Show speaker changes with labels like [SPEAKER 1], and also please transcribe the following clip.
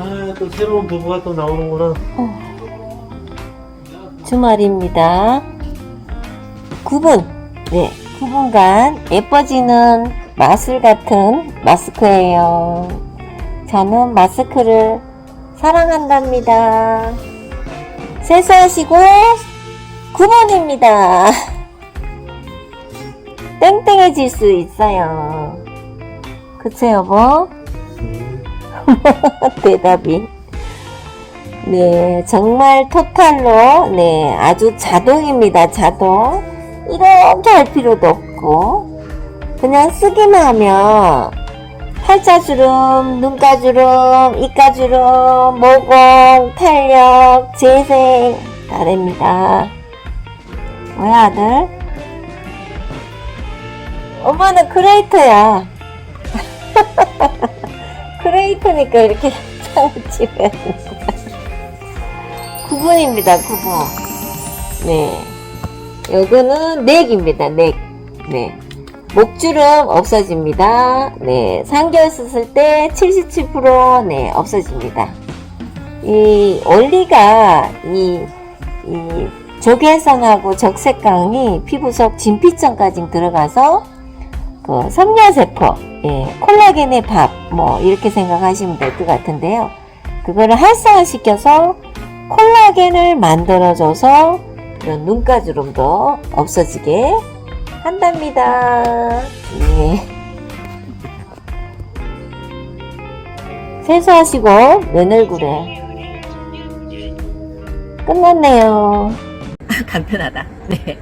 [SPEAKER 1] 아, 또 새로운 부부가 또 나오는구나.
[SPEAKER 2] 주말입니다. 9분. 네, 9분간 예뻐지는 마술 같은 마스크예요. 저는 마스크를 사랑한답니다. 세수하시고 9분입니다. 땡땡해질 수 있어요. 그쵸, 여보? 대답이. 네, 정말 토탈로, 네, 아주 자동입니다, 자동. 이렇게 할 필요도 없고, 그냥 쓰기만 하면, 팔자주름, 눈가주름, 입가주름, 모공, 탄력, 재생, 다 됩니다. 뭐야, 아들? 엄마는 크레이터야. 크레이터니까 이렇게 창을 치면. 9분입니다, 9분. 네. 요거는 넥입니다, 넥. 네. 목주름 없어집니다. 네. 3개월 썼을 때 77% 네, 없어집니다. 이 원리가 이, 이 적외선하고 적색강이 피부 속 진피점까지 들어가서 그 섬유세포, 예, 콜라겐의 밥, 뭐 이렇게 생각하시면 될 것 같은데요. 그거를 활성화시켜서 콜라겐을 만들어줘서 이런 눈가주름도 없어지게 한답니다. 예. 세수하시고 면 얼굴에 끝났네요. 간편하다. 네.